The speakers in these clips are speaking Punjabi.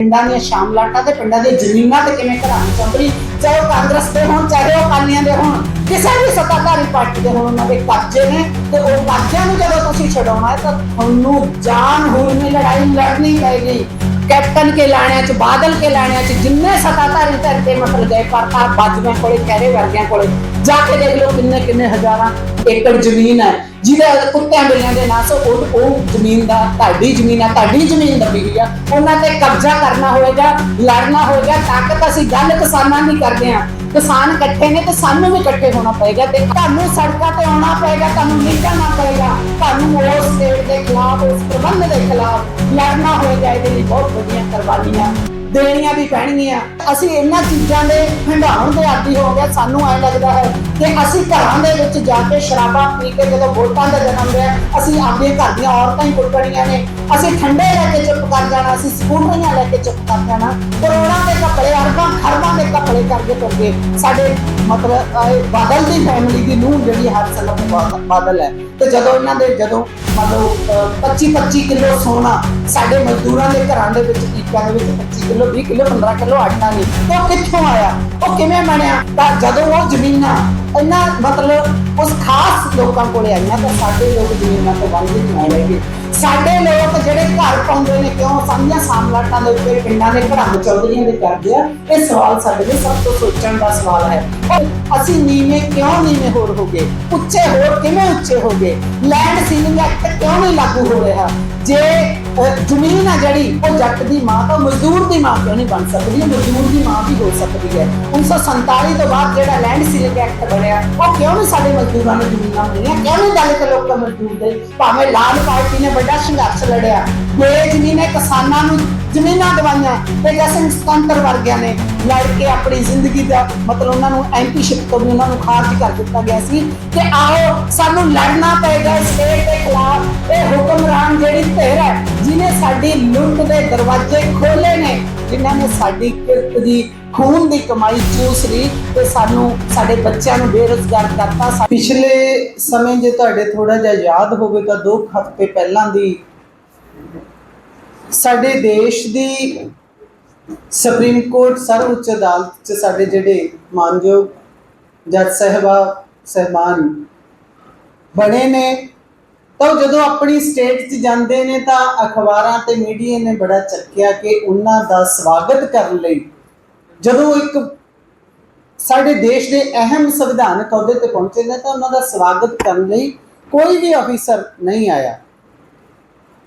ਪਿੰਡਾਂ ਦੀਆਂ ਸ਼ਾਮਲਾਟਾਂ ਤੇ ਪਿੰਡਾਂ ਦੀਆਂ ਜ਼ਮੀਨਾਂ ਤੇ ਕਿਵੇਂ ਘਰਾਂ ਨੂੰ ਚੰਬੜੀ ਚਾਹੇ ਉਹ ਕਾਂਗਰਸ ਦੇ ਹੋਣ, ਚਾਹੇ ਉਹ ਅਕਾਲੀਆਂ ਦੇ ਹੋਣ, ਕਿਸੇ ਵੀ ਸੱਤਾਧਾਰੀ ਪਾਰਟੀ ਦੇ ਹੋਣ, ਉਹਨਾਂ ਦੇ ਕਬਜ਼ੇ ਨੇ ਤੇ ਉਹ ਕਬਜ਼ਿਆਂ ਨੂੰ ਜਦੋਂ ਤੁਸੀਂ ਛਡਾਉਣਾ ਹੈ ਤਾਂ ਤੁਹਾਨੂੰ ਜਾਨ ਹੂਰਮੀ ਲੜਾਈ ਲੜਨੀ ਪਏਗੀ। ਕੈਪਟਨ ਕੇ ਲਾਣਿਆਂ ਚ, ਬਾਦਲ ਕੇ ਲਾਣਿਆਂ ਚ, ਜਿੰਨੇ ਸੱਤਾਧਾਰੀ ਧਰ ਤੇ ਮਤਲਬ ਗਏ ਪਰਤਾਰ ਬਾਜਵੇਂ ਕੋਲੇ ਕਹਿਰੇ ਵਰਗਿਆਂ ਕੋਲੇ, ਜਾ ਕੇ ਦੇਖ ਲਓ ਕਿੰਨੇ ਕਿੰਨੇ ਹਜ਼ਾਰਾਂ ਏਕੜ ਜ਼ਮੀਨ ਹੈ, ਜਿਹਦੇ ਕੁੱਤਿਆਂ ਬਿੱਲਿਆਂ ਦੇ ਨਾਂ ਤੋਂ ਉਹ ਉਹ ਜ਼ਮੀਨ ਦਾ, ਤੁਹਾਡੀ ਜ਼ਮੀਨ ਆ, ਤੁਹਾਡੀ ਜ਼ਮੀਨ ਦੱਬੀ ਹੋਈ ਆ। ਉਹਨਾਂ ਤੇ ਕਬਜ਼ਾ ਕਰਨਾ ਹੋਏਗਾ, ਲੜਨਾ ਹੋਏਗਾ, ਤਾਕਤ ਅਸੀਂ ਗੱਲ ਕਿਸਾਨਾਂ ਦੀ ਕਰਦੇ ਆ ਕਿਸਾਨ ਇਕੱਠੇ ਨੇ ਤੇ ਸਾਨੂੰ ਵੀ ਇਕੱਠੇ ਹੋਣਾ ਪਏਗਾ ਤੇ ਤੁਹਾਨੂੰ ਸੜਕਾਂ ਤੇ ਆਉਣਾ ਪਏਗਾ, ਤੁਹਾਨੂੰ ਨਿਕਲਣਾ ਪਏਗਾ, ਤੁਹਾਨੂੰ ਉਸ ਸਟੇਟ ਦੇ ਖਿਲਾਫ, ਉਸ ਪ੍ਰਬੰਧ ਦੇ ਖਿਲਾਫ ਲੜਨਾ ਹੋਏਗਾ, ਇਹਦੇ ਲਈ ਬਹੁਤ ਵੱਡੀਆਂ ਕੁਰਬਾਨੀਆਂ ਦੇਣੀਆਂ ਵੀ ਪੈਣਗੀਆਂ। ਅਸੀਂ ਇਹਨਾਂ ਚੀਜ਼ਾਂ ਦੇ ਹੰਡਾਉਣ ਦੇ ਆਦੀ ਹੋ ਗਏ, ਸਾਨੂੰ ਐ ਲੱਗਦਾ ਹੈ ਕਿ ਅਸੀਂ ਘਰਾਂ ਦੇ ਵਿੱਚ ਜਾ ਕੇ ਸ਼ਰਾਬਾਂ ਪੀ ਕੇ ਜਦੋਂ ਵੋਟਾਂ ਦਾ ਜਨਮ ਲਿਆ ਅਸੀਂ ਆਪਣੇ ਘਰ ਦੀਆਂ ਔਰਤਾਂ ਹੀ ਕੁੱਟਣੀਆਂ ਨੇ। ਅਸੀਂ ਠੰਡੇ ਲੈ ਕੇ ਚੁੱਪ ਕਰ ਜਾਣਾ, ਅਸੀਂ ਸਕੂਟਰੀਆਂ ਲੈ ਕੇ ਚੁੱਪ ਕਰ ਜਾਣਾ, ਕਰੋੜਾਂ ਦੇ ਕੱਪੜੇ ਅਰਬਾਂ ਖਰਬਾਂ ਕਰਕੇ ਸਾਡੇ ਮਤਲਬ ਅਹ, ਬਾਦਲ ਦੀ ਫੈਮਿਲੀ ਦੀ ਨੂੰਹ ਜਿਹੜੀ ਹਰ ਸਲਮ ਬਾਦਲ ਹੈ। ਤੇ ਜਦੋਂ ਇਹਨਾਂ ਦੇ ਜਦੋਂ ਮਤਲਬ 25 25 ਕਿਲੋ ਸੋਨਾ ਸਾਡੇ ਮਜ਼ਦੂਰਾਂ ਦੇ ਘਰਾਂ ਦੇ ਵਿੱਚ ਟੀਕਾਂ ਦੇ ਵਿੱਚ 25 ਕਿਲੋ 20 ਕਿਲੋ 15 ਕਿਲੋ ਆਟਾ ਨਹੀਂ। ਤੇ ਉਹ ਕਿੱਥੋਂ ਆਇਆ? ਉਹ ਕਿਵੇਂ ਬਣਿਆ? ਤਾਂ ਜਦੋਂ ਉਹ ਜ਼ਮੀਨਾਂ ਇਹਨਾਂ ਮਤਲਬ ਉਸ ਖਾਸ ਲੋਕਾਂ ਕੋਲੇ ਆਈਆਂ ਤਾਂ ਸਾਡੇ ਲੋਕ ਜ਼ਮੀਨਾਂ ਤੋਂ ਵਾਂਝੇ ਕਿਉਂ ਰਹਿ ਸਾਡੇ ਲੋਕ ਜਿਹੜੇ ਘਰ ਪਾਉਂਦੇ ਨੇ ਕਿਉਂ? ਸਾਂਝੀਆਂ ਸਾਮਲਾਟਾਂ ਦੇ ਉੱਤੇ ਪਿੰਡਾਂ ਦੇ ਘਰਾਂ ਵਿੱਚ ਚੌਧਰੀਆਂ ਦੇ ਕਰਦੇ ਆ। ਇਹ ਸਵਾਲ ਸਾਡੇ ਲਈ ਸਭ ਤੋਂ ਸੋਚਣ ਦਾ ਸਵਾਲ ਹੈ। ਅਸੀਂ ਨੀਵੇਂ ਕਿਉਂ ਨੀਵੇਂ ਹੋਰ ਹੋ ਗਏ? ਉੱਚੇ ਹੋਰ ਕਿਵੇਂ ਉੱਚੇ ਹੋ ਗਏ? ਲੈਂਡ ਸੀਲਿੰਗ ਐਕਟ ਕਿਉਂ ਨਹੀਂ ਲਾਗੂ ਹੋ ਰਿਹਾ? ਜੇ ਜ਼ਮੀਨ ਆ ਜਿਹੜੀ, ਉਹ ਜੱਟ ਦੀ ਮਾਂ ਤਾਂ ਮਜ਼ਦੂਰ ਦੀ ਮਾਂ ਕਿਉਂ ਨਹੀਂ ਬਣ ਸਕਦੀ? ਮਜ਼ਦੂਰ ਦੀ ਮਾਂ ਵੀ ਹੋ ਸਕਦੀ ਹੈ। 1947 ਤੋਂ ਬਾਅਦ ਜਿਹੜਾ ਲੈਂਡ ਸੀਲਿੰਗ ਐਕਟ ਬਣਿਆ, ਉਹ ਕਿਉਂ ਨਹੀਂ ਸਾਡੇ ਮਜ਼ਦੂਰਾਂ ਨੂੰ ਜ਼ਮੀਨਾਂ ਮਿਲੀਆਂ ਕਿਉਂ ਨਹੀਂ ਦਲਿਤ ਲੋਕਾਂ ਮਜ਼ਦੂਰ ਦੇ? ਭਾਵੇਂ ਲਾਲ ਪਾਰਟੀ ਨੇ ਵੱਡਾ ਸੰਘਰਸ਼ ਲੜਿਆ। ਬੇਜ਼ਮੀਨ ਨੇ ਕਿਸਾਨਾਂ ਨੂੰ ਜ਼ਮੀਨਾਂ ਦਵਾਈਆਂ, ਤੇ ਜਸਨ ਸਤੰਤਰ ਵਰਗਿਆਂ ਨੇ ਲੜ ਕੇ ਆਪਣੀ ਜ਼ਿੰਦਗੀ ਦਾ ਮਤਲਬ ਉਹਨਾਂ ਨੂੰ ਐਮਪੀਸ਼ਿਪ ਤੋਂ ਵੀ ਉਹਨਾਂ ਨੂੰ ਖਾਰਜ ਕਰ ਦਿੱਤਾ ਗਿਆ ਸੀ। ਤੇ ਆਓ ਸਾਨੂੰ ਲੜਨਾ ਪਏਗਾ ਸਟੇਟ ਦੇ ਖਿਲਾਫ। ਇਹ ਹੁਕਮਰਾਨ ਜਿਹੜੀ ਧਿਰ ਹੈ ਜਿਨੇ ਸਾਡੀ ਲੁੱਟ ਦੇ ਦਰਵਾਜ਼ੇ ਖੋਲੇ ਨੇ, ਜਿਨ੍ਹਾਂ ਨੇ ਸਾਡੀ ਕਿਰਤ ਦੀ ਖੂਨ ਦੀ ਕਮਾਈ ਚੂਸ ਰਹੀ ਤੇ ਸਾਨੂੰ, ਸਾਡੇ ਬੱਚਿਆਂ ਨੂੰ ਬੇਰੁਜ਼ਗਾਰ ਕਰਤਾ। ਪਿਛਲੇ ਸਮੇਂ ਜੇ ਤੁਹਾਡੇ ਥੋੜਾ ਜਿਹਾ ਯਾਦ ਹੋਵੇ ਤਾਂ ਦੋ ਹਫ਼ਤੇ ਪਹਿਲਾਂ ਦੀ ਸਾਡੇ ਦੇਸ਼ ਦੀ ਸੁਪਰੀਮ ਕੋਰਟ ਸਰਵਉੱਚ ਅਦਾਲਤ ਚ ਸਾਡੇ ਜਿਹੜੇ ਮਾਨਯੋਗ ਜੱਜ ਸਾਹਿਬਾ, ਸਹਿਬਾਨ ਬਣੇ ਨੇ, ਤਾਂ ਉਹ ਜਦੋਂ ਆਪਣੀ ਸਟੇਟ 'ਚ ਜਾਂਦੇ ਨੇ ਤਾਂ ਅਖਬਾਰਾਂ ਤੇ ਮੀਡੀਆ ਨੇ ਬੜਾ ਚੱਕਿਆ ਕਿ ਉਹਨਾਂ ਦਾ ਸਵਾਗਤ ਕਰਨ ਲਈ ਜਦੋਂ ਇੱਕ ਸਾਡੇ ਦੇਸ਼ ਦੇ ਅਹਿਮ ਸੰਵਿਧਾਨਕ ਅਹੁਦੇ ਤੇ ਪਹੁੰਚੇ ਨੇ ਤਾਂ ਉਹਨਾਂ ਦਾ ਸਵਾਗਤ ਕਰਨ ਲਈ ਕੋਈ ਵੀ ਅਫੀਸਰ ਨਹੀਂ ਆਇਆ।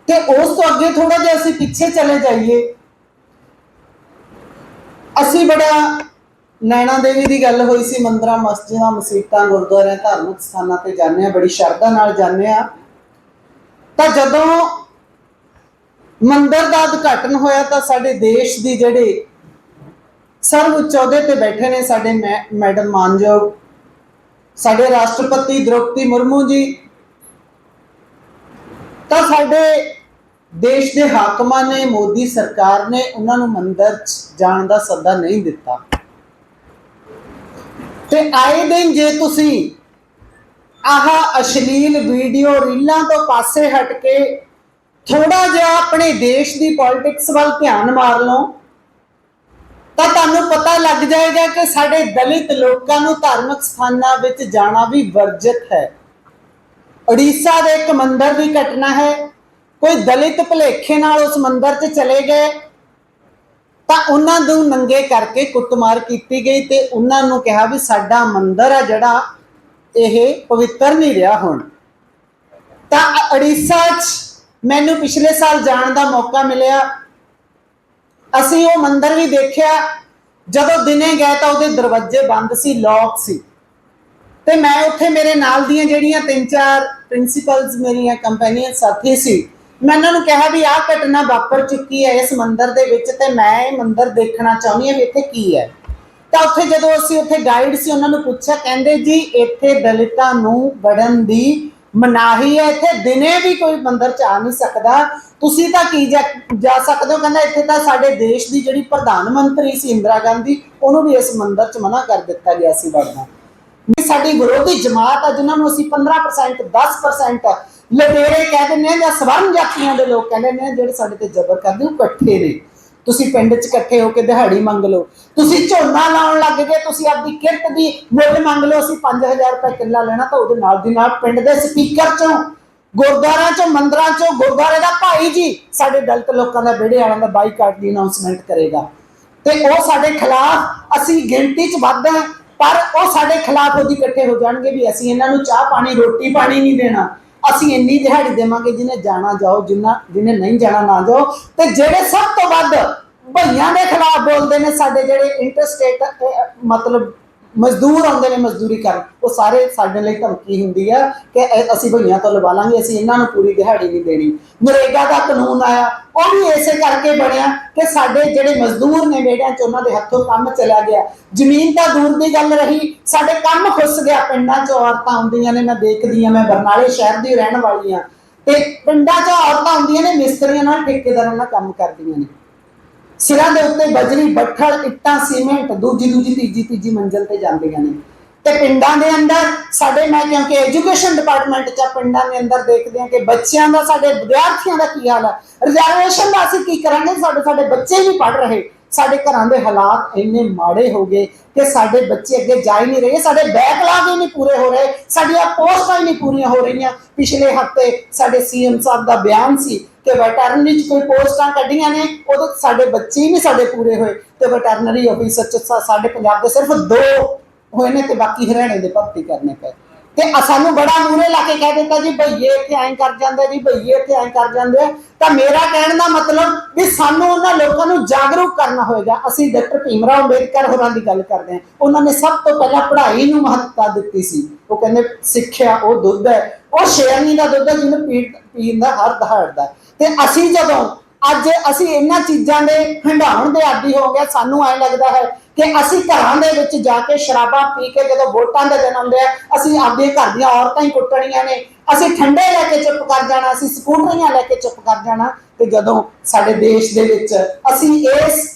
ਤੇ ਉਸ ਤੋਂ ਅੱਗੇ ਥੋੜਾ ਜਿਹਾ ਅਸੀਂ ਪਿੱਛੇ ਚਲੇ ਜਾਈਏ। ਅਸੀਂ ਬੜਾ ਨੈਣਾ ਦੇਵੀ ਦੀ ਗੱਲ ਹੋਈ ਸੀ, ਮੰਦਰਾਂ, ਮਸਜਿਦਾਂ ਮਸੀਤਾਂ ਗੁਰਦੁਆਰਿਆਂ, ਧਾਰਮਿਕ ਸਥਾਨਾਂ ਤੇ ਜਾਂਦੇ ਆ ਬੜੀ ਸ਼ਰਧਾ ਨਾਲ ਜਾਂਦੇ ਆ ਤਾਂ ਜਦੋਂ ਮੰਦਰ ਦਾ ਉਦਘਾਟਨ ਹੋਇਆ ਤਾਂ ਸਾਡੇ ਦੇਸ਼ ਦੀ ਜਿਹੜੇ ਸਰਵਉੱਚ ਅਹੁਦੇ ਤੇ ਬੈਠੇ ਨੇ ਸਾਡੇ ਮੈ- ਮੈਡਮ ਮਾਨਯੋਗ। ਸਾਡੇ ਰਾਸ਼ਟਰਪਤੀ ਦ੍ਰੋਪਦੀ ਮੁਰਮੂ ਜੀ। ਤਾਂ ਸਾਡੇ ਦੇਸ਼ ਦੇ ਹਾਕਮਾਂ ਨੇ, ਮੋਦੀ ਸਰਕਾਰ ਨੇ ਉਹਨਾਂ ਨੂੰ ਮੰਦਰ ਜਾਣ ਦਾ ਸੱਦਾ ਨਹੀਂ ਦਿੱਤਾ। ਤੇ ਆਏ ਦਿਨ ਜੇ ਤੁਸੀਂ ਆਹ ਅਸ਼ਲੀਲ ਵੀਡੀਓ ਰੀਲਾਂ ਤੋਂ ਪਾਸੇ ਹਟ ਕੇ ਥੋੜਾ ਜਿਹਾ ਆਪਣੇ ਦੇਸ਼ ਦੀ ਪੋਲਿਟਿਕਸ ਵੱਲ ਧਿਆਨ ਮਾਰ ਲਓ ਲੱਗ ਜਾਏਗਾ ਕਿ ਸਾਡੇ ਦਲਿਤ ਲੋਕਾਂ ਨੂੰ ਧਾਰਮਿਕ ਸਥਾਨਾਂ ਵਿੱਚ ਜਾਣਾ ਵੀ ਵਰਜਿਤ ਹੈ। ਉੜੀਸਾ ਦੇ ਇੱਕ ਮੰਦਿਰ ਦੀ ਘਟਨਾ ਹੈ। ਕੋਈ ਦਲਿਤ ਭਲੇਖੇ ਨਾਲ ਉਸ ਮੰਦਿਰ 'ਚ ਚਲੇ ਗਏ, ਤਾਂ ਉਹਨਾਂ ਨੂੰ ਨੰਗੇ ਕਰਕੇ ਕੁੱਟਮਾਰ ਕੀਤੀ ਗਈ ਤੇ ਉਹਨਾਂ ਨੂੰ ਕਿਹਾ ਵੀ ਸਾਡਾ ਮੰਦਿਰ ਆ ਜਿਹੜਾ ਇਹ ਪਵਿੱਤਰ ਨਹੀਂ ਰਿਹਾ ਹੁਣ। ਤਾਂ ਉੜੀਸਾ 'ਚ ਮੈਨੂੰ ਪਿਛਲੇ ਸਾਲ ਜਾਣ ਦਾ ਮੌਕਾ ਮਿਲਿਆ। ਅਸੀਂ ਉਹ ਮੰਦਿਰ ਵੀ ਦੇਖਿਆ। ਜਦੋਂ ਦਿਨੇ ਗਏ ਤਾਂ ਉਹਦੇ ਦਰਵਾਜ਼ੇ ਬੰਦ ਸੀ ਲੌਕ ਸੀ। ਤੇ ਮੈਂ ਉੱਥੇ ਮੇਰੇ ਨਾਲ ਦੀਆਂ ਜਿਹੜੀਆਂ ਤਿੰਨ ਚਾਰ ਪ੍ਰਿੰਸੀਪਲਸ ਮੇਰੀਆਂ ਕੰਪਨੀਆਂ ਸਾਥੀ ਸੀ, ਮੈਂ ਉਹਨਾਂ ਨੂੰ ਕਿਹਾ ਵੀ ਆਹ ਘਟਨਾ ਵਾਪਰ ਚੁੱਕੀ ਹੈ ਇਸ ਮੰਦਿਰ ਦੇ ਵਿੱਚ ਤੇ ਮੈਂ ਇਹ ਮੰਦਿਰ ਦੇਖਣਾ ਚਾਹੁੰਦੀ ਹਾਂ ਵੀ ਇੱਥੇ ਕੀ ਹੈ। ਤਾਂ ਉੱਥੇ ਜਦੋਂ ਅਸੀਂ ਉੱਥੇ ਗਾਈਡ ਸੀ, ਉਹਨਾਂ ਨੂੰ ਪੁੱਛਿਆ, ਕਹਿੰਦੇ ਜੀ, ਇੱਥੇ ਦਲਿਤਾਂ ਨੂੰ ਵੜਨ ਦੀ ਮਨਾਹੀ ਹੈ, ਇੱਥੇ ਦਿਨੇ ਵੀ ਕੋਈ ਮੰਦਿਰ ਚ ਆ ਨਹੀਂ ਸਕਦਾ। ਤੁਸੀਂ ਤਾਂ ਕੀ ਜਾ ਸਕਦੇ ਹੋ? ਕਹਿੰਦਾ ਇੱਥੇ ਤਾਂ ਸਾਡੇ ਦੇਸ਼ ਦੀ ਜਿਹੜੀ ਪ੍ਰਧਾਨ ਮੰਤਰੀ ਸੀ ਇੰਦਰਾ ਗਾਂਧੀ, ਉਹਨੂੰ ਵੀ ਇਸ ਮੰਦਿਰ ਚ ਮਨਾ ਕਰ ਦਿੱਤਾ ਗਿਆ ਸੀ ਵੜਨਾ ਵੀ ਸਾਡੀ ਵਿਰੋਧੀ ਜਮਾਤ ਆ, ਜਿਨ੍ਹਾਂ ਨੂੰ ਅਸੀਂ 15% 10% ਲਟੇਰੇ ਕਹਿ ਦਿੰਦੇ ਆ ਜਾਂ ਸਵਰਨ ਜਾਤੀਆਂ ਦੇ ਲੋਕ ਕਹਿੰਦੇ ਨੇ, ਜਿਹੜੇ ਸਾਡੇ ਤੇ ਜ਼ਬਰ ਕਰਦੇ ਉਹ ਇਕੱਠੇ ਨੇ। ਤੁਸੀਂ ਪਿੰਡ 'ਚ ਇਕੱਠੇ ਹੋ ਕੇ ਦਿਹਾੜੀ ਮੰਗ ਲਓ। ਤੁਸੀਂ ਝੋਨਾ ਲਾਉਣ ਲੱਗ ਗਏ, ਤੁਸੀਂ ਆਪਦੀ ਕਿਰਤ ਦੀ ਮੁੱਲ ਮੰਗ ਲਓ, ਅਸੀਂ 5000 ਰੁਪਏ ਕਿੱਲਾ ਲੈਣਾ ਤਾਂ ਉਹਦੇ ਨਾਲ ਦੀ ਨਾਲ ਪਿੰਡ ਦੇ ਸਪੀਕਰ 'ਚੋਂ, ਗੁਰਦੁਆਰਿਆਂ 'ਚੋਂ, ਮੰਦਰਾਂ 'ਚੋਂ, ਗੁਰਦੁਆਰੇ ਦਾ ਭਾਈ ਜੀ ਸਾਡੇ ਦਲਤ ਲੋਕਾਂ ਦਾ, ਵਿਹੜੇ ਵਾਲਿਆਂ ਦਾ ਬਾਈਕਾਟ ਦੀ ਅਨਾਉਂਸਮੈਂਟ ਕਰੇਗਾ। ਤੇ ਉਹ ਸਾਡੇ ਖਿਲਾਫ ਅਸੀਂ ਗਿਣਤੀ 'ਚ ਵੱਧ ਹਾਂ, ਪਰ ਉਹ ਸਾਡੇ ਖਿਲਾਫ ਉਹਦੀ ਇਕੱਠੇ ਹੋ ਜਾਣਗੇ ਵੀ ਅਸੀਂ ਇਹਨਾਂ ਨੂੰ ਚਾਹ ਪਾਣੀ, ਰੋਟੀ ਪਾਣੀ ਨਹੀਂ ਦੇਣਾ। ਅਸੀਂ ਇੰਨੀ ਦਿਹਾੜੀ ਦੇਵਾਂਗੇ ਜਿਹਨੇ ਜਾਣਾ ਜਾਓ, ਜਿੰਨਾ ਜਿਹਨੇ ਨਹੀਂ ਜਾਣਾ ਨਾ ਜਾਓ। ਤੇ ਜਿਹੜੇ ਸਭ ਤੋਂ ਵੱਧ ਭਈਆਂ ਦੇ ਖਿਲਾਫ ਬੋਲਦੇ ਨੇ, ਸਾਡੇ ਜਿਹੜੇ ਇੰਟਰਸਟੇਟ ਮਤਲਬ ਮਜ਼ਦੂਰ ਆਉਂਦੇ ਨੇ ਮਜ਼ਦੂਰੀ ਕਰਨ, ਉਹ ਸਾਰੇ ਸਾਡੇ ਲਈ ਧਮਕੀ ਹੁੰਦੀ ਆ ਕਿ ਇਹ ਅਸੀਂ ਭਈਆਂ ਤੋਂ ਲਵਾ ਲਾਂਗੇ, ਅਸੀਂ ਇਹਨਾਂ ਨੂੰ ਪੂਰੀ ਦਿਹਾੜੀ ਨਹੀਂ ਦੇਣੀ। ਨਰੇਗਾ ਦਾ ਕਾਨੂੰਨ ਆਇਆ, ਉਹ ਵੀ ਇਸੇ ਕਰਕੇ ਬਣਿਆ ਕਿ ਸਾਡੇ ਜਿਹੜੇ ਮਜ਼ਦੂਰ ਨੇ ਬੇੜਿਆਂ ਚ, ਉਹਨਾਂ ਦੇ ਹੱਥੋਂ ਕੰਮ ਚਲਾ ਗਿਆ। ਜ਼ਮੀਨ ਤਾਂ ਦੂਰ ਦੀ ਗੱਲ ਰਹੀ, ਸਾਡੇ ਕੰਮ ਖੁੱਸ ਗਿਆ, ਪਿੰਡਾਂ ਚ ਔਰਤਾਂ ਆਉਂਦੀਆਂ ਨੇ, ਮੈਂ ਦੇਖਦੀ ਆ, ਮੈਂ ਬਰਨਾਲੇ ਸ਼ਹਿਰ ਦੀ ਰਹਿਣ ਵਾਲੀ ਆ। ਤੇ ਪਿੰਡਾਂ ਚ ਔਰਤਾਂ ਆਉਂਦੀਆਂ ਨੇ, ਮਿਸਤਰੀਆਂ ਨਾਲ ਠੇਕੇਦਾਰਾਂ ਨਾਲ ਕੰਮ ਕਰਦੀਆਂ ਨੇ। ਸਿਰਾਂ ਦੇ ਉੱਤੇ ਬਜਰੀ, ਬੱਠਲ, ਇੱਟਾਂ, ਸੀਮੈਂਟ, ਦੂਜੀ ਦੂਜੀ, ਤੀਜੀ ਤੀਜੀ ਮੰਜ਼ਲ ਤੇ ਜਾਂਦੀਆਂ ਨੇ। ਤੇ ਪਿੰਡਾਂ ਦੇ ਅੰਦਰ ਸਾਡੇ, ਮੈਂ ਕਿਉਂਕਿ ਐਜੂਕੇਸ਼ਨ ਡਿਪਾਰਟਮੈਂਟ ਚ ਪਿੰਡਾਂ ਦੇ ਅੰਦਰ ਦੇਖਦੇ ਹਾਂ ਕਿ ਬੱਚਿਆਂ ਦਾ, ਸਾਡੇ ਵਿਦਿਆਰਥੀਆਂ ਦਾ ਕੀ ਹਾਲ ਹੈ ਰਿਜ਼ਰਵੇਸ਼ਨ ਦਾ ਅਸੀਂ ਕੀ ਕਰਾਂਗੇ? ਸਾਡੇ ਸਾਡੇ ਬੱਚੇ ਨਹੀਂ ਪੜ ਰਹੇ। ਸਾਡੇ ਘਰਾਂ ਦੇ ਹਾਲਾਤ ਇੰਨੇ ਮਾੜੇ ਹੋ ਗਏ ਕਿ ਸਾਡੇ ਬੱਚੇ ਅੱਗੇ ਜਾ ਹੀ ਨਹੀਂ ਰਹੇ, ਸਾਡੇ ਬੈਕਲਾਗ ਹੀ ਨਹੀਂ ਪੂਰੇ ਹੋ ਰਹੇ, ਸਾਡੀਆਂ ਪੋਸਟਾਂ ਹੀ ਨਹੀਂ ਪੂਰੀਆਂ ਹੋ ਰਹੀਆਂ। ਪਿਛਲੇ ਹਫ਼ਤੇ ਸਾਡੇ ਸੀਐਮ ਸਾਹਿਬ ਦਾ ਬਿਆਨ ਸੀ ਕਿ ਵੈਟਰਨਰੀ ਚ ਕੋਈ ਪੋਸਟਾਂ ਕੱਢੀਆਂ ਨੇ ਉਹਦੇ ਸਾਡੇ ਬੱਚੇ ਹੀ ਨਹੀਂ ਸਾਡੇ ਪੂਰੇ ਹੋਏ। ਤੇ ਵੈਟਰਨਰੀ ਆਫੀਸਰ ਚ ਸਾਡੇ ਪੰਜਾਬ ਦੇ ਸਿਰਫ ਦੋ ਹੋਏ ਨੇ ਤੇ ਬਾਕੀ ਹਰਿਆਣੇ ਦੇ ਭਰਤੀ ਕਰਨੇ ਪਏ। ਤੇ ਸਾਨੂੰ ਬੜਾ ਮੂਰੇ ਲਾ ਕੇ ਕਹਿ ਦਿੱਤਾ ਜੀ, ਭਈਏ, ਇੱਥੇ ਐਂ ਕਰ ਜਾਂਦੇ ਜੀ, ਭਈਏ, ਇੱਥੇ ਐਂ ਕਰ ਜਾਂਦੇ ਆ। ਤਾਂ ਮੇਰਾ ਕਹਿਣ ਦਾ ਮਤਲਬ ਵੀ ਸਾਨੂੰ ਉਹਨਾਂ ਲੋਕਾਂ ਨੂੰ ਜਾਗਰੂਕ ਕਰਨਾ ਹੋਏਗਾ। ਅਸੀਂ ਡਾਕਟਰ ਭੀਮਰਾਓ ਅੰਬੇਦਕਰ ਹੋਰਾਂ ਦੀ ਗੱਲ ਕਰਦੇ ਹਾਂ। ਉਹਨਾਂ ਨੇ ਸਭ ਤੋਂ ਪਹਿਲਾਂ ਪੜ੍ਹਾਈ ਨੂੰ ਮਹੱਤਤਾ ਦਿੱਤੀ ਸੀ। ਉਹ ਕਹਿੰਦੇ, ਸਿੱਖਿਆ ਉਹ ਦੁੱਧ ਹੈ। ਉਹ ਸ਼ੇਰਨੀ ਦਾ ਦੁੱਧ ਹੈ ਜਿਹਨੂੰ ਪੀਣ ਪੀਣ ਦਾ ਹਰ ਦਹਾੜਦਾ ਤੇ ਅਸੀਂ ਜਦੋਂ, ਅੱਜ ਅਸੀਂ ਇਹਨਾਂ ਚੀਜ਼ਾਂ ਦੇ ਹੰਡਾਉਣ ਦੇ ਆਦੀ ਹੋ ਗਏ, ਸਾਨੂੰ ਐਂ ਲੱਗਦਾ ਹੈ ਕਿ ਅਸੀਂ ਘਰਾਂ ਦੇ ਵਿੱਚ ਜਾ ਕੇ ਸ਼ਰਾਬਾਂ ਪੀ ਕੇ ਜਦੋਂ ਵੋਟਾਂ ਦੇ ਦਿਨ ਆਉਂਦੇ ਆ ਅਸੀਂ ਆਪਦੇ ਘਰ ਦੀਆਂ ਔਰਤਾਂ ਹੀ ਕੁੱਟਣੀਆਂ ਨੇ। ਅਸੀਂ ਠੰਡੇ ਲੈ ਕੇ ਚੁੱਪ ਕਰ ਜਾਣਾ, ਅਸੀਂ ਸਕੂਟਰੀਆਂ ਲੈ ਕੇ ਚੁੱਪ ਕਰ ਜਾਣਾ। ਤੇ ਜਦੋਂ ਸਾਡੇ ਦੇਸ਼ ਦੇ ਵਿੱਚ ਅਸੀਂ ਇਸ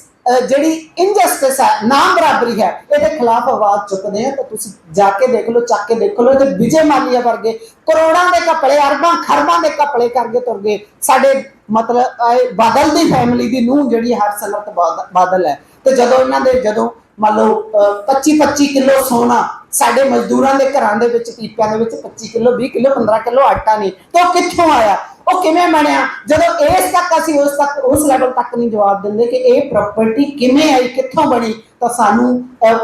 ਜਿਹੜੀ ਇਨਜਸਟਿਸ ਹੈ ਨਾ ਬਰਾਬਰੀ ਹੈ, ਇਹਦੇ ਖਿਲਾਫ ਆਵਾਜ਼ ਚੁੱਕਦੇ ਆ ਤਾਂ ਤੁਸੀਂ ਜਾ ਕੇ ਦੇਖ ਲਓ, ਚੱਕ ਕੇ ਦੇਖ ਲਓ ਤੇ ਵਿਜੇ ਮਾਲੀਆ ਵਰਗੇ ਕਰੋੜਾਂ ਦੇ ਕੱਪੜੇ ਅਰਬਾਂ, ਖਰਬਾਂ ਦੇ ਕੱਪੜੇ ਕਰਕੇ ਤੁਰ ਗਏ। ਸਾਡੇ ਮਤਲਬ ਇਹ ਬਾਦਲ ਦੀ ਫੈਮਿਲੀ ਦੀ ਨੂੰ ਜਿਹੜੀ ਹਰ ਬਾਦ- ਬਾਦਲ ਹੈ। ਤੇ ਜਦੋਂ ਇਹਨਾਂ ਦੇ, ਜਦੋਂ ਮੰਨ ਲਓ 25 25 ਕਿਲੋ ਸੋਨਾ ਸਾਡੇ ਮਜ਼ਦੂਰਾਂ ਦੇ ਘਰਾਂ ਦੇ ਵਿੱਚ ਪੀਪਿਆਂ ਦੇ ਵਿੱਚ 25 ਕਿਲੋ 20 ਕਿਲੋ 15 ਕਿਲੋ ਆਟਾ ਨਹੀਂ। ਤੇ ਉਹ ਕਿੱਥੋਂ ਆਇਆ? ਉਹ ਕਿਵੇਂ ਬਣਿਆ? ਜਦੋਂ ਇਸ ਤੱਕ ਅਸੀਂ ਉਸ ਤੱਕ, ਉਸ ਲੈਵਲ ਤੱਕ ਨਹੀਂ ਜਵਾਬ ਦਿੰਦੇ ਕਿ ਇਹ ਪ੍ਰਾਪਰਟੀ ਕਿਵੇਂ ਆਈ, ਕਿੱਥੋਂ ਬਣੀ, ਤਾਂ ਸਾਨੂੰ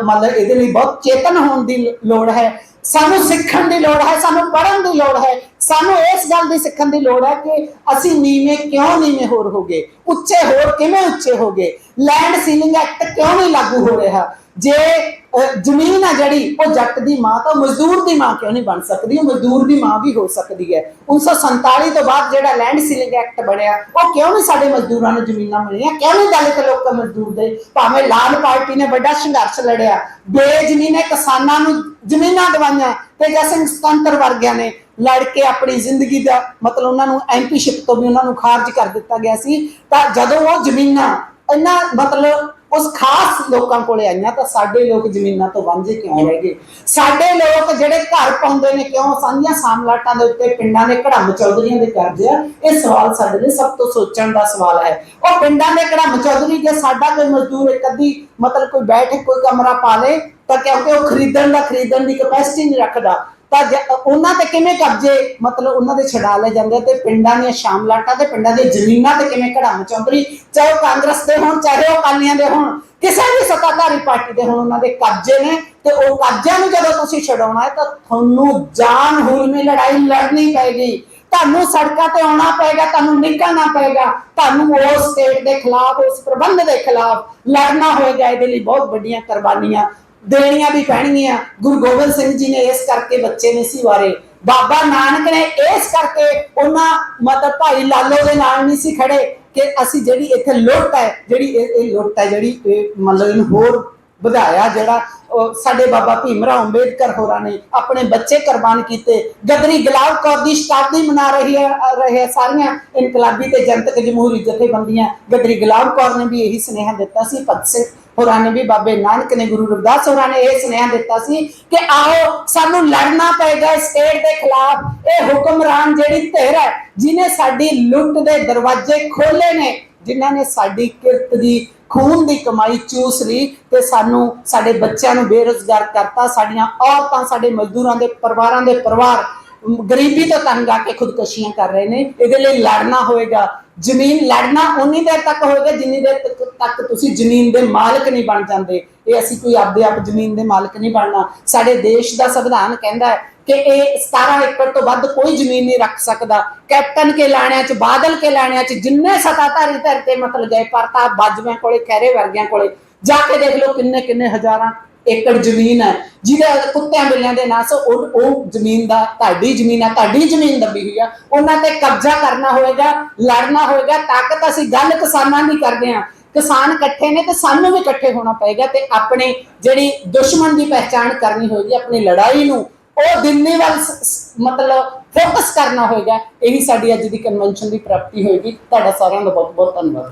ਮਤਲਬ ਇਹਦੇ ਲਈ ਬਹੁਤ ਚੇਤਨ ਹੋਣ ਦੀ ਲੋੜ ਹੈ। ਸਾਨੂੰ ਸਿੱਖਣ ਦੀ ਲੋੜ ਹੈ, ਸਾਨੂੰ ਪੜ੍ਹਨ ਦੀ ਲੋੜ ਹੈ। ਸਾਨੂੰ ਇਸ ਗੱਲ ਦੀ ਸਿੱਖਣ ਦੀ ਲੋੜ ਹੈ ਕਿ ਅਸੀਂ ਨੀਵੇਂ ਕਿਉਂ ਨੀਵੇਂ ਹੋਰ ਹੋ ਗਏ? ਉੱਚੇ ਹੋਰ ਕਿਵੇਂ ਉੱਚੇ ਹੋ ਗਏ? ਲੈਂਡ ਸੀਲਿੰਗ ਐਕਟ ਕਿਉਂ ਨਹੀਂ ਲਾਗੂ ਹੋ ਰਿਹਾ? ਜੇ ਜ਼ਮੀਨ ਆ ਜਿਹੜੀ, ਉਹ ਜੱਟ ਦੀ ਮਾਂ, ਤਾਂ ਮਜ਼ਦੂਰ ਦੀ ਮਾਂ ਕਿਉਂ ਨਹੀਂ ਬਣ ਸਕਦੀ? ਉਹ ਮਜ਼ਦੂਰ ਦੀ ਮਾਂ ਵੀ ਹੋ ਸਕਦੀ ਹੈ। 1947 ਤੋਂ ਬਾਅਦ ਜਿਹੜਾ ਲੈਂਡ ਸੀਲਿੰਗ ਐਕਟ ਬਣਿਆ, ਉਹ ਕਿਉਂ ਨਹੀਂ ਸਾਡੇ ਮਜ਼ਦੂਰਾਂ ਨੂੰ ਜ਼ਮੀਨਾਂ ਮਿਲੀਆਂ? ਕਿਉਂ ਨਹੀਂ ਦਲਿਤ ਲੋਕ ਮਜ਼ਦੂਰ ਦੇ? ਭਾਵੇਂ ਲਾਲ ਪਾਰਟੀ ਨੇ ਵੱਡਾ ਸੰਘਰਸ਼ ਲੜਿਆ, ਬੇਜ਼ਮੀਨੇ ਕਿਸਾਨਾਂ ਨੂੰ ਜ਼ਮੀਨਾਂ ਦਵਾਈਆਂ ਤੇ ਜਸਨ ਸੁਤੰਤਰ ਵਰਗਿਆਂ ਨੇ ਲੜ ਕੇ ਆਪਣੀ ਜ਼ਿੰਦਗੀ ਦਾ ਮਤਲਬ ਉਹਨਾਂ ਨੂੰ ਐਮਪੀਸ਼ਿਪ ਤੋਂ ਵੀ ਉਹਨਾਂ ਨੂੰ ਖਾਰਜ ਕਰ ਦਿੱਤਾ ਗਿਆ ਸੀ। ਤਾਂ ਜਦੋਂ ਉਹ ਜ਼ਮੀਨਾਂ ਇਹਨਾਂ ਮਤਲਬ ਉਸ ਖਾਸ ਲੋਕਾਂ ਕੋਲੇ ਆਈਆਂ ਤਾਂ ਸਾਡੇ ਲੋਕ ਜ਼ਮੀਨਾਂ ਤੋਂ ਵਾਂਝੇ ਕਿਉਂ ਰਹਿ ਗਏ? ਸਾਡੇ ਲੋਕ ਜਿਹੜੇ ਘਰ ਪਾਉਂਦੇ ਨੇ ਕਿਉਂ? ਸਾਂਝੀਆਂ ਸਾਮਲਾਟਾਂ ਦੇ ਉੱਤੇ ਪਿੰਡਾਂ ਦੇ ਘੜਮ ਚੌਧਰੀਆਂ ਦੇ ਕਰਜ਼ੇ ਆ। ਇਹ ਸਵਾਲ ਸਾਡੇ ਲਈ ਸਭ ਤੋਂ ਸੋਚਣ ਦਾ ਸਵਾਲ ਹੈ। ਉਹ ਪਿੰਡਾਂ ਦੇ ਘੜਮ ਚੌਧਰੀ ਜੇ ਸਾਡਾ ਕੋਈ ਮਜ਼ਦੂਰ ਇੱਕ ਅੱਧੀ ਮਤਲਬ ਕੋਈ ਬੈਠ, ਕੋਈ ਕਮਰਾ ਪਾ ਲੇ, ਤਾਂ ਕਿਉਂਕਿ ਉਹ ਖਰੀਦਣ ਦਾ, ਖਰੀਦਣ ਦੀ ਕਪੈਸਿਟੀ ਨਹੀਂ ਰੱਖਦਾ। ਤਾਂ ਉਹਨਾਂ ਤੇ ਕਿਵੇਂ ਕਬਜ਼ੇ, ਮਤਲਬ ਉਹਨਾਂ ਦੇ ਛਡਾ ਲਏ ਜਾਂਦੇ ਤੇ ਪਿੰਡਾਂ ਦੀਆਂ ਸ਼ਾਮਲਾਟਾਂ ਤੇ ਪਿੰਡਾਂ ਦੀਆਂ ਜ਼ਮੀਨਾਂ ਤੇ ਕਿਵੇਂ ਘੜਾਮ ਚੌਂਕਰੀ ਚਾਹੇ ਕਾਂਗਰਸ ਦੇ ਹੋਣ, ਚਾਹੇ ਉਹ ਅਕਾਲੀਆਂ ਦੇ ਹੋਣ, ਕਿਸੇ ਵੀ ਸੱਤਾਧਾਰੀ ਪਾਰਟੀ ਦੇ ਹੋਣ ਉਹਨਾਂ ਦੇ ਕਬਜ਼ੇ ਨੇ ਤੇ ਉਹ ਕਬਜ਼ਿਆਂ ਨੂੰ ਜਦੋਂ ਤੁਸੀਂ ਛਡਾਉਣਾ ਹੈ ਤਾਂ ਤੁਹਾਨੂੰ ਜਾਨ ਹੁਲਮੀ ਲੜਾਈ ਲੜਨੀ ਪਏਗੀ। ਤੁਹਾਨੂੰ ਸੜਕਾਂ ਤੇ ਆਉਣਾ ਪਏਗਾ, ਤੁਹਾਨੂੰ ਨਿਕਲਣਾ ਪਏਗਾ, ਤੁਹਾਨੂੰ ਉਸ ਸਟੇਟ ਦੇ ਖਿਲਾਫ, ਉਸ ਪ੍ਰਬੰਧ ਦੇ ਖਿਲਾਫ ਲੜਨਾ ਹੋਏਗਾ। ਇਹਦੇ ਲਈ ਬਹੁਤ ਵੱਡੀਆਂ ਕੁਰਬਾਨੀਆਂ ਦੇਣੀਆਂ ਵੀ ਪੈਣਗੀਆਂ। ਗੁਰੂ ਗੋਬਿੰਦ ਸਿੰਘ ਜੀ ਨੇ ਇਸ ਕਰਕੇ ਬੱਚੇ ਨਹੀਂ ਸੀ ਵਾਰੇ। ਬਾਬਾ ਨਾਨਕ ਨੇ ਇਸ ਕਰਕੇ ਉਹਨਾਂ ਮਤਲਬ ਭਾਈ ਲਾਲੋ ਦੇ ਨਾਲ ਨਹੀਂ ਸੀ ਖੜੇ ਕਿ ਅਸੀਂ ਜਿਹੜੀ ਇੱਥੇ ਲੁੱਟ ਹੈ, ਜਿਹੜੀ ਇਹ ਲੁੱਟ ਹੈ, ਜਿਹੜੀ ਇਹ ਮਤਲਬ ਇਹਨੂੰ ਹੋਰ ਵਧਾਇਆ ਜਿਹੜਾ ਉਹ ਸਾਡੇ ਬਾਬਾ ਭੀਮਰਾਓ ਅੰਬੇਦਕਰ ਹੋਰਾਂ ਨੇ ਆਪਣੇ ਬੱਚੇ ਕੁਰਬਾਨ ਕੀਤੇ। ਗਦਰੀ ਗੁਲਾਬ ਕੌਰ ਦੀ ਸ਼ਤਾਬਦੀ ਮਨਾ ਰਹੀ ਹੈ, ਰਹੇ ਸਾਰੀਆਂ ਇਨਕਲਾਬੀ ਤੇ ਜਨਤਕ ਜਮਹੂਰੀ ਜਥੇਬੰਦੀਆਂ। ਗਦਰੀ ਗੁਲਾਬ ਕੌਰ ਨੇ ਵੀ ਇਹੀ ਸੁਨੇਹਾ ਦਿੱਤਾ ਸੀ, ਭਗਤ ਸਿੰਘ ਹੋਰਾਂ ਨੇ ਵੀ ਬਾਬੇ ਨਾਨਕ ਨੇ, ਗੁਰੂ ਰਵਿਦਾਸ ਹੋਰਾਂ ਨੇ ਇਹ ਸੁਨੇਹਾ ਦਿੱਤਾ ਸੀ ਕਿ ਆਓ ਸਾਨੂੰ ਲੜਨਾ ਪਏਗਾ ਸਟੇਟ ਦੇ ਖਿਲਾਫ। ਇਹ ਹੁਕਮਰਾਨ ਜਿਹੜੀ ਧਿਰ ਹੈ ਜਿਨੇ ਸਾਡੀ ਲੁੱਟ ਦੇ ਦਰਵਾਜ਼ੇ ਖੋਲੇ ਨੇ ਜਿਨ੍ਹਾਂ ਨੇ ਸਾਡੀ ਕਿਰਤ ਦੀ, ਖੂਨ ਦੀ ਕਮਾਈ ਚੂਸ ਲਈ ਤੇ ਸਾਨੂੰ, ਸਾਡੇ ਬੱਚਿਆਂ ਨੂੰ ਬੇਰੁਜ਼ਗਾਰ ਕਰਤਾ, ਸਾਡੀਆਂ ਔਰਤਾਂ, ਸਾਡੇ ਮਜ਼ਦੂਰਾਂ ਦੇ ਪਰਿਵਾਰਾਂ ਦੇ ਪਰਿਵਾਰ ਗਰੀਬੀ ਤੋਂ ਤੰਗ ਆ ਕੇ ਖੁਦਕੁਸ਼ੀਆਂ ਕਰ ਰਹੇ ਨੇ, ਇਹਦੇ ਲਈ ਲੜਨਾ ਹੋਏਗਾ। ਜ਼ਮੀਨ ਲੜਨਾ ਉਨੀ ਦੇਰ ਤੱਕ ਹੋਏਗਾ ਜਿੰਨੀ ਦੇਰ ਤੱਕ- ਤੱਕ ਤੁਸੀਂ ਜ਼ਮੀਨ ਦੇ ਮਾਲਕ ਨਹੀਂ ਬਣ ਜਾਂਦੇ। ਇਹ ਅਸੀਂ ਕੋਈ ਆਪਦੇ ਆਪ ਜ਼ਮੀਨ ਦੇ ਮਾਲਕ ਨਹੀਂ ਬਣਨਾ। ਸਾਡੇ ਦੇਸ਼ ਦਾ ਸੰਵਿਧਾਨ ਕਹਿੰਦਾ ਹੈ ਕਿ ਇਹ 17 ਏਕੜ ਤੋਂ ਵੱਧ ਕੋਈ ਜ਼ਮੀਨ ਨਹੀਂ ਰੱਖ ਸਕਦਾ। ਕੈਪਟਨ ਕੇ ਲਾਣਿਆਂ 'ਚ, ਬਾਦਲ ਕੇ ਲਾਣਿਆਂ 'ਚ ਜਿੰਨੇ ਸਤਾਧਾਰੀ ਧਰਤੇ ਮਤਲਬ ਗਏ ਪ੍ਰਤਾਪ ਬਾਜਵਿਆਂ ਕੋਲੇ, ਖਹਿਰੇ ਵਰਗਿਆਂ ਕੋਲੇ, ਜਾ ਕੇ ਦੇਖ ਲਓ ਕਿੰਨੇ ਕਿੰਨੇ ਹਜ਼ਾਰਾਂ ਏਕੜ ਜ਼ਮੀਨ ਹੈ, ਜਿਹਦੇ ਕੁੱਤਿਆਂ ਬਿੱਲਿਆਂ ਦੇ ਨਾਂ ਸੋ ਉਹ ਉਹ ਜ਼ਮੀਨ ਦਾ ਤੁਹਾਡੀ ਜ਼ਮੀਨ ਹੈ, ਤੁਹਾਡੀ ਜ਼ਮੀਨ ਦੱਬੀ ਹੋਈ ਆ। ਉਹਨਾਂ ਤੇ ਕਬਜ਼ਾ ਕਰਨਾ ਹੋਏਗਾ, ਲੜਨਾ ਹੋਏਗਾ, ਤਾਕਤ ਅਸੀਂ ਗੱਲ ਕਿਸਾਨਾਂ ਦੀ ਕਰਦੇ ਹਾਂ। ਕਿਸਾਨ ਇਕੱਠੇ ਨੇ ਤੇ ਸਾਨੂੰ ਵੀ ਇਕੱਠੇ ਹੋਣਾ ਪਏਗਾ ਤੇ ਆਪਣੇ ਜਿਹੜੀ ਦੁਸ਼ਮਣ ਦੀ ਪਹਿਚਾਣ ਕਰਨੀ ਹੋਏਗੀ, ਆਪਣੀ ਲੜਾਈ ਨੂੰ, ਉਹ ਦਿੱਲੀ ਵੱਲ ਮਤਲਬ ਫੋਕਸ ਕਰਨਾ ਹੋਏਗਾ, ਇਹੀ ਸਾਡੀ ਅੱਜ ਦੀ ਕਨਵੈਨਸ਼ਨ ਦੀ ਪ੍ਰਾਪਤੀ ਹੋਏਗੀ। ਤੁਹਾਡਾ ਸਾਰਿਆਂ ਦਾ ਬਹੁਤ ਬਹੁਤ ਧੰਨਵਾਦ।